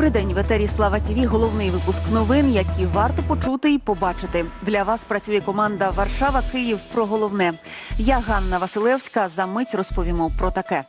Добрий день в етері Слава Тіві. Головний випуск новин, які варто почути і побачити. Для вас працює команда Варшава Київ про головне. Я Ганна Василевська. За мить розповімо про таке.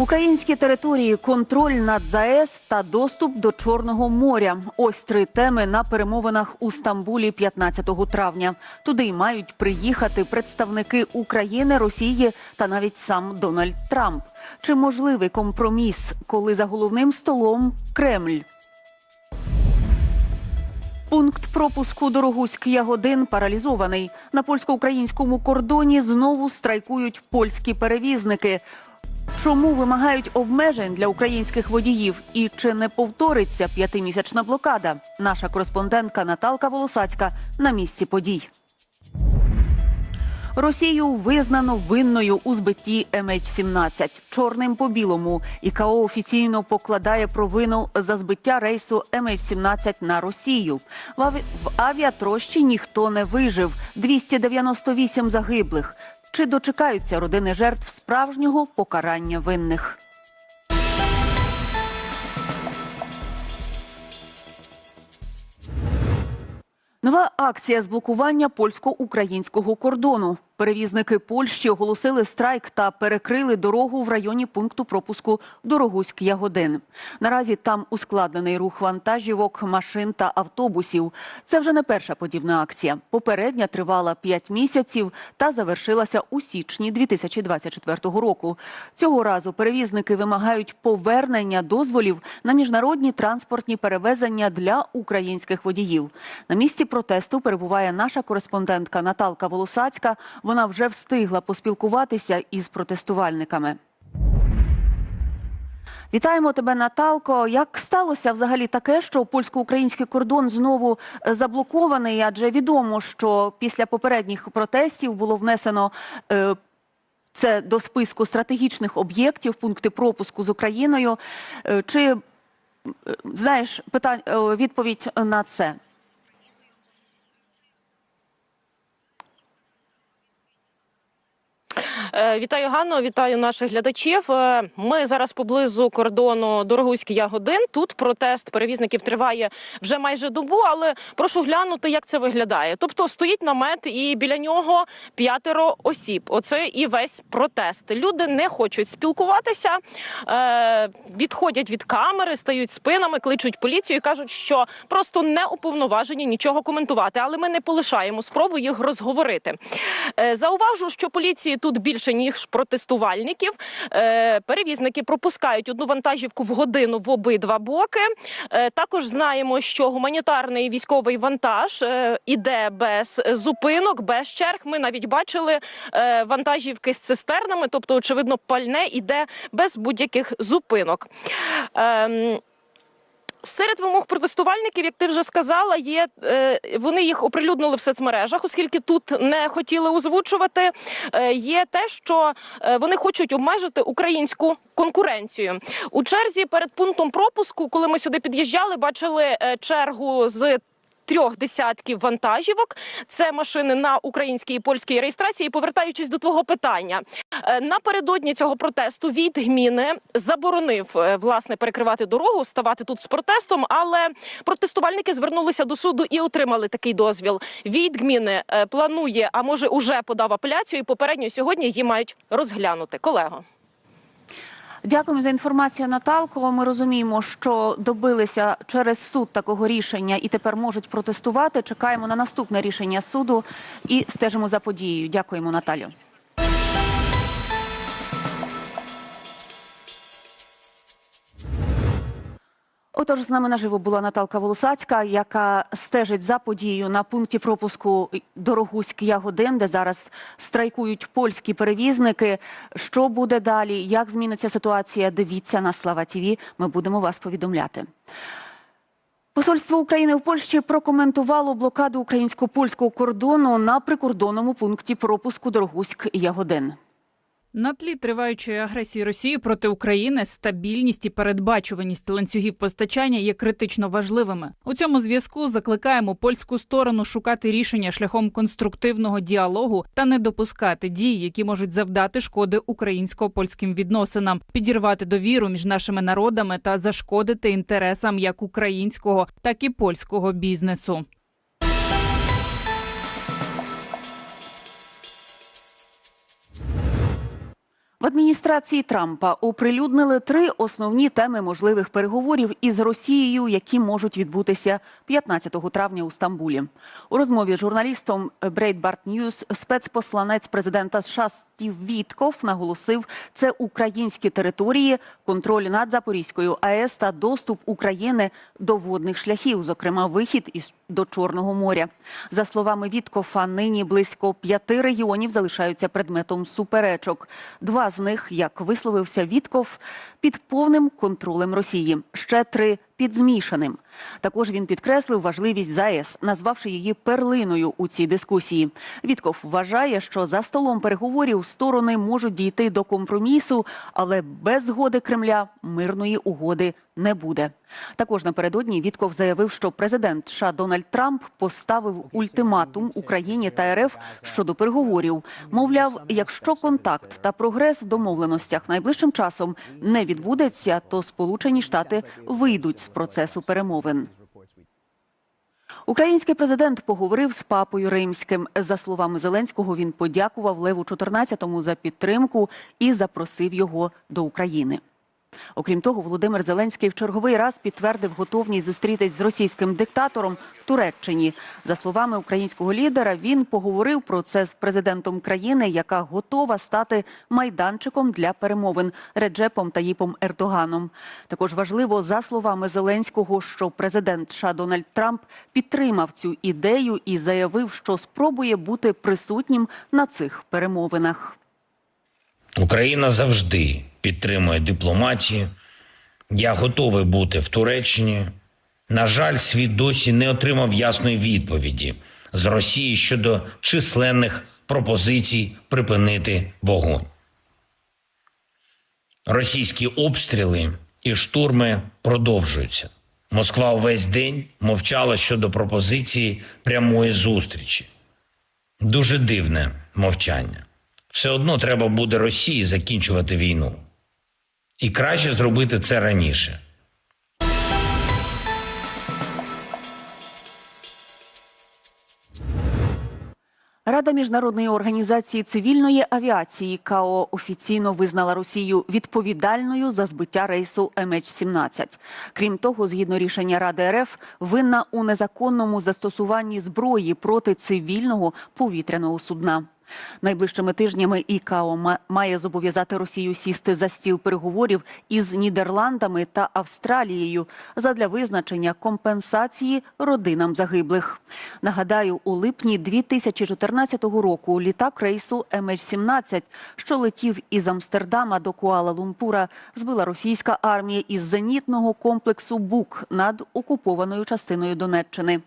Українські території, контроль над ЗАЕС та доступ до Чорного моря. Ось три теми на перемовинах у Стамбулі 15 травня. Туди й мають приїхати представники України, Росії та навіть сам Дональд Трамп. Чи можливий компроміс, коли за головним столом Кремль? Пункт пропуску Дорогуськ Ягодин паралізований. На польсько-українському кордоні знову страйкують польські перевізники. Чому вимагають обмежень для українських водіїв? І чи не повториться п'ятимісячна блокада? Наша кореспондентка Наталка Волосацька на місці подій. Росію визнано винною у збитті MH17. Чорним по білому. ІКАО офіційно покладає провину за збиття рейсу MH17 на Росію. В авіатрощі ніхто не вижив. 298 загиблих. Чи дочекаються родини жертв справжнього покарання винних? Нова акція з блокування польсько-українського кордону. Перевізники Польщі оголосили страйк та перекрили дорогу в районі пункту пропуску Дорогуськ-Ягодин. Наразі там ускладнений рух вантажівок, машин та автобусів. Це вже не перша подібна акція. Попередня тривала 5 місяців та завершилася у січні 2024 року. Цього разу перевізники вимагають повернення дозволів на міжнародні транспортні перевезення для українських водіїв. На місці протесту перебуває наша кореспондентка Наталка Волосацька. Вона вже встигла поспілкуватися із протестувальниками. Вітаємо тебе, Наталко. Як сталося взагалі таке, що польсько-український кордон знову е, заблокований? Адже відомо, що після попередніх протестів було внесено. е, Це до списку стратегічних об'єктів, пункти пропуску з Україною. Е, Чи е, знаєш питань е, відповідь на це? Вітаю Ганно, вітаю наших глядачів. Е, Ми зараз поблизу кордону Дорогуський Ягодин. Тут протест перевізників триває вже майже добу, але прошу глянути, як це виглядає. Тобто стоїть намет, і біля нього п'ятеро осіб. Оце і весь протест. Люди не хочуть спілкуватися, е, відходять від камери, стають спинами, кличуть поліцію і кажуть, що просто не уповноважені нічого коментувати. Але ми не полишаємо спробу їх розговорити. Е, Зауважу, що поліції тут більше ніж протестувальників. Е, Перевізники пропускають одну вантажівку в годину в обидва боки. Е, Також знаємо, що гуманітарний військовий вантаж е, іде без зупинок, без черг. Ми навіть бачили вантажівки з цистернами, тобто, очевидно, пальне іде без будь-яких зупинок. Серед вимог протестувальників, як ти вже сказала, є е, вони їх оприлюднили в соцмережах, оскільки тут не хотіли озвучувати. Е, є те, що е, вони хочуть обмежити українську конкуренцію у черзі перед пунктом пропуску. Коли ми сюди під'їжджали, бачили чергу з. Трьох десятків вантажівок це машини на українській і польській реєстрації. Повертаючись до твого питання, е, напередодні цього протесту від гміни заборонив е, власне перекривати дорогу, ставати тут з протестом. Але протестувальники звернулися до суду і отримали такий дозвіл. Від гміни е, планує, а може уже подав апеляцію. і Попередньо сьогодні її мають розглянути. Колего. Дякуємо за інформацію, Наталко. Ми розуміємо, що добилися через суд такого рішення і тепер можуть протестувати. Чекаємо на наступне рішення суду і стежимо за подією. Дякуємо, Наталю. Отож, з нами наживо була Наталка Волосацька, яка стежить за подією на пункті пропуску Дорогуськ Ягодин, де зараз страйкують польські перевізники. Що буде далі? Як зміниться ситуація? Дивіться на Слава Тіві. Ми будемо вас повідомляти. Посольство України в Польщі прокоментувало блокаду українсько-польського кордону на прикордонному пункті пропуску Дорогуськ Ягодин. На тлі триваючої агресії Росії проти України стабільність і передбачуваність ланцюгів постачання є критично важливими. У цьому зв'язку закликаємо польську сторону шукати рішення шляхом конструктивного діалогу та не допускати дій, які можуть завдати шкоди українсько-польським відносинам, підірвати довіру між нашими народами та зашкодити інтересам як українського, так і польського бізнесу. В адміністрації Трампа оприлюднили три основні теми можливих переговорів із Росією, які можуть відбутися 15 травня у Стамбулі. У розмові з журналістом Breitbart News спецпосланець президента США Стів Вітков наголосив, це українські території, контроль над Запорізькою АЕС та доступ України до водних шляхів, зокрема вихід із до Чорного моря. За словами Віткофа, нині близько п'яти регіонів залишаються предметом суперечок. Два з них, як висловився Вітков, під повним контролем Росії. Ще три під змішаним. Також він підкреслив важливість ЗАЕС, назвавши її перлиною у цій дискусії. Вітков вважає, що за столом переговорів сторони можуть дійти до компромісу, але без згоди Кремля мирної угоди не буде. Також напередодні Вітков заявив, що президент США Дональд Трамп поставив ультиматум Україні та РФ щодо переговорів. Мовляв, якщо контакт та прогрес в домовленостях найближчим часом не відбудеться, то Сполучені Штати вийдуть з процесу перемовин. Український президент поговорив з папою римським. За словами Зеленського, він подякував Леву 14-му за підтримку і запросив його до України. Окрім того, Володимир Зеленський в черговий раз підтвердив готовність зустрітись з російським диктатором в Туреччині. За словами українського лідера, він поговорив про це з президентом країни, яка готова стати майданчиком для перемовин Реджепом Таїпом Ердоганом. Також важливо за словами Зеленського, що президент США Дональд Трамп підтримав цю ідею і заявив, що спробує бути присутнім на цих перемовинах. Україна завжди підтримує дипломатію. Я готовий бути в Туреччині. На жаль, світ досі не отримав ясної відповіді з Росії щодо численних пропозицій припинити вогонь. Російські обстріли і штурми продовжуються. Москва увесь день мовчала щодо пропозиції прямої зустрічі. Дуже дивне мовчання. Все одно треба буде Росії закінчувати війну. І краще зробити це раніше. Рада міжнародної організації цивільної авіації КАО офіційно визнала Росію відповідальною за збиття рейсу MH17. Крім того, згідно рішення Ради РФ, винна у незаконному застосуванні зброї проти цивільного повітряного судна. Найближчими тижнями ІКАО ма- має зобов'язати Росію сісти за стіл переговорів із Нідерландами та Австралією задля визначення компенсації родинам загиблих. Нагадаю, у липні 2014 року літак рейсу MH17, що летів із Амстердама до Куала-Лумпура, збила російська армія із зенітного комплексу БУК над окупованою частиною Донеччини.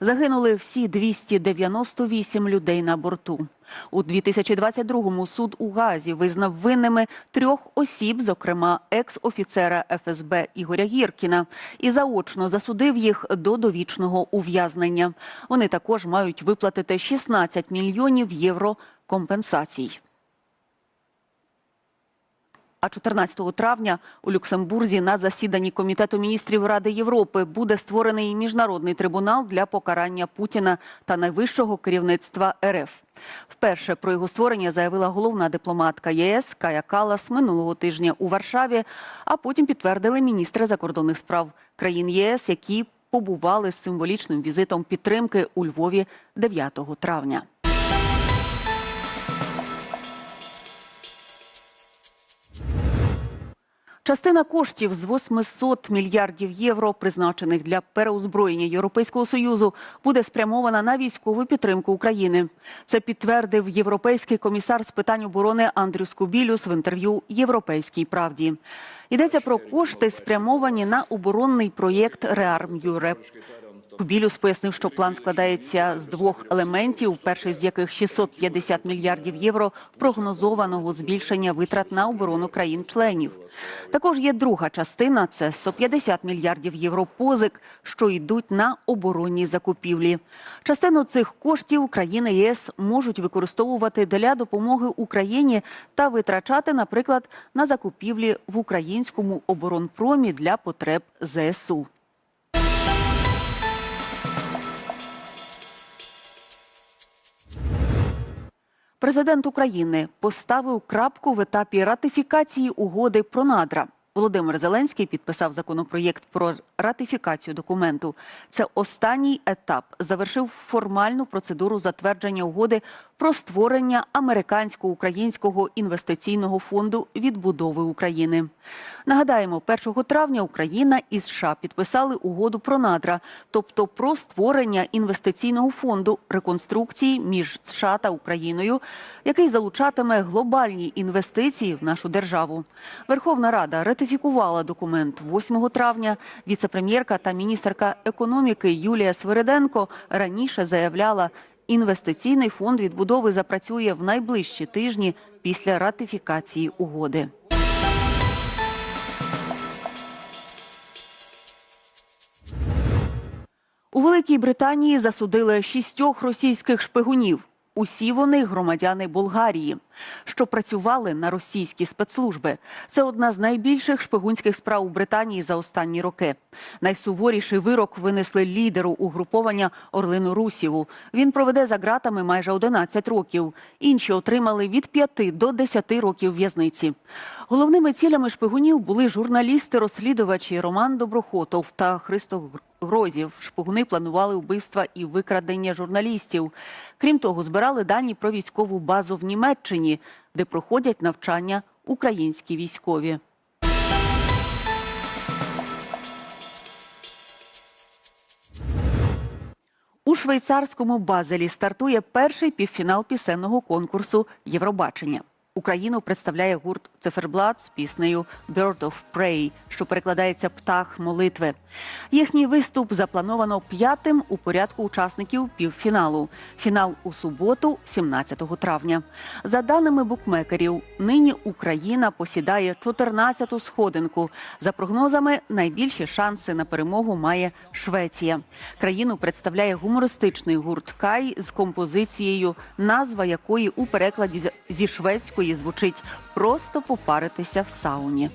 Загинули всі 298 людей на борту. У 2022-му суд у Газі визнав винними трьох осіб, зокрема екс-офіцера ФСБ Ігоря Гіркіна, і заочно засудив їх до довічного ув'язнення. Вони також мають виплатити 16 мільйонів євро компенсацій. А 14 травня у Люксембурзі на засіданні Комітету міністрів Ради Європи буде створений міжнародний трибунал для покарання Путіна та найвищого керівництва РФ. Вперше про його створення заявила головна дипломатка ЄС Кая Калас минулого тижня у Варшаві, а потім підтвердили міністри закордонних справ країн ЄС, які побували з символічним візитом підтримки у Львові 9 травня. Частина коштів з 800 мільярдів євро, призначених для переозброєння Європейського союзу, буде спрямована на військову підтримку України. Це підтвердив європейський комісар з питань оборони Андрюс Кубілюс в інтерв'ю Європейській правді. Йдеться про кошти, спрямовані на оборонний проєкт Реарм Юреп. Кубілюс пояснив, що план складається з двох елементів, перший з яких 650 мільярдів євро прогнозованого збільшення витрат на оборону країн-членів. Також є друга частина це 150 мільярдів євро позик, що йдуть на оборонні закупівлі. Частину цих коштів країни ЄС можуть використовувати для допомоги Україні та витрачати, наприклад, на закупівлі в українському оборонпромі для потреб ЗСУ. Президент України поставив крапку в етапі ратифікації угоди про надра. Володимир Зеленський підписав законопроєкт про ратифікацію документу. Це останній етап. Завершив формальну процедуру затвердження угоди про створення американсько-українського інвестиційного фонду відбудови України. Нагадаємо, 1 травня Україна і США підписали угоду про надра, тобто про створення інвестиційного фонду реконструкції між США та Україною, який залучатиме глобальні інвестиції в нашу державу. Верховна Рада ратифікувала документ 8 травня. Віцепрем'єрка та міністерка економіки Юлія Свириденко раніше заявляла, інвестиційний фонд відбудови запрацює в найближчі тижні після ратифікації угоди. У Великій Британії засудили шістьох російських шпигунів. Усі вони громадяни Болгарії, що працювали на російські спецслужби. Це одна з найбільших шпигунських справ у Британії за останні роки. Найсуворіший вирок винесли лідеру угруповання Орлину Русіву. Він проведе за ґратами майже 11 років. Інші отримали від 5 до 10 років в'язниці. Головними цілями шпигунів були журналісти-розслідувачі Роман Доброхотов та Христо Грозів. Шпигуни планували вбивства і викрадення журналістів. Крім того, збирали дані про військову базу в Німеччині, де проходять навчання українські військові. У швейцарському Базелі стартує перший півфінал пісенного конкурсу Євробачення. Україну представляє гурт Циферблат з піснею «Bird of Prey», що перекладається птах молитви. Їхній виступ заплановано п'ятим у порядку учасників півфіналу. Фінал у суботу, 17 травня. За даними букмекерів, нині Україна посідає 14-ту сходинку. За прогнозами, найбільші шанси на перемогу має Швеція. Країну представляє гумористичний гурт Кай з композицією, назва якої у перекладі зі шведської звучить просто попаритися в сауні.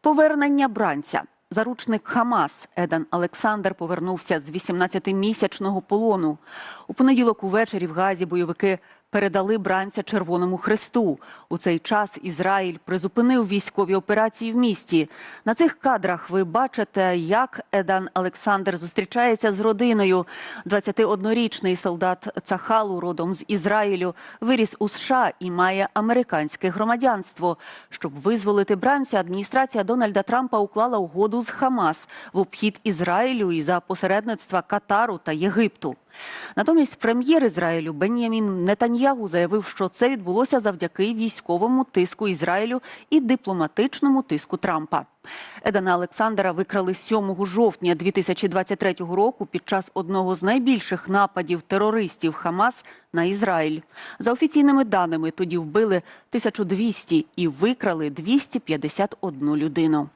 Повернення бранця. Заручник Хамас Едан Олександр повернувся з 18-місячного полону. У понеділок увечері в Газі бойовики передали бранця Червоному Хресту. У цей час Ізраїль призупинив військові операції в місті. На цих кадрах ви бачите, як Едан Олександр зустрічається з родиною. 21-річний солдат Цахалу, родом з Ізраїлю, виріс у США і має американське громадянство. Щоб визволити бранця, адміністрація Дональда Трампа уклала угоду з Хамас в обхід Ізраїлю і за посередництва Катару та Єгипту. Натомість прем'єр Ізраїлю Бен'ямін Нетаньягу заявив, що це відбулося завдяки військовому тиску Ізраїлю і дипломатичному тиску Трампа. Едана Олександра викрали 7 жовтня 2023 року під час одного з найбільших нападів терористів Хамас на Ізраїль. За офіційними даними, тоді вбили 1200 і викрали 251 людину.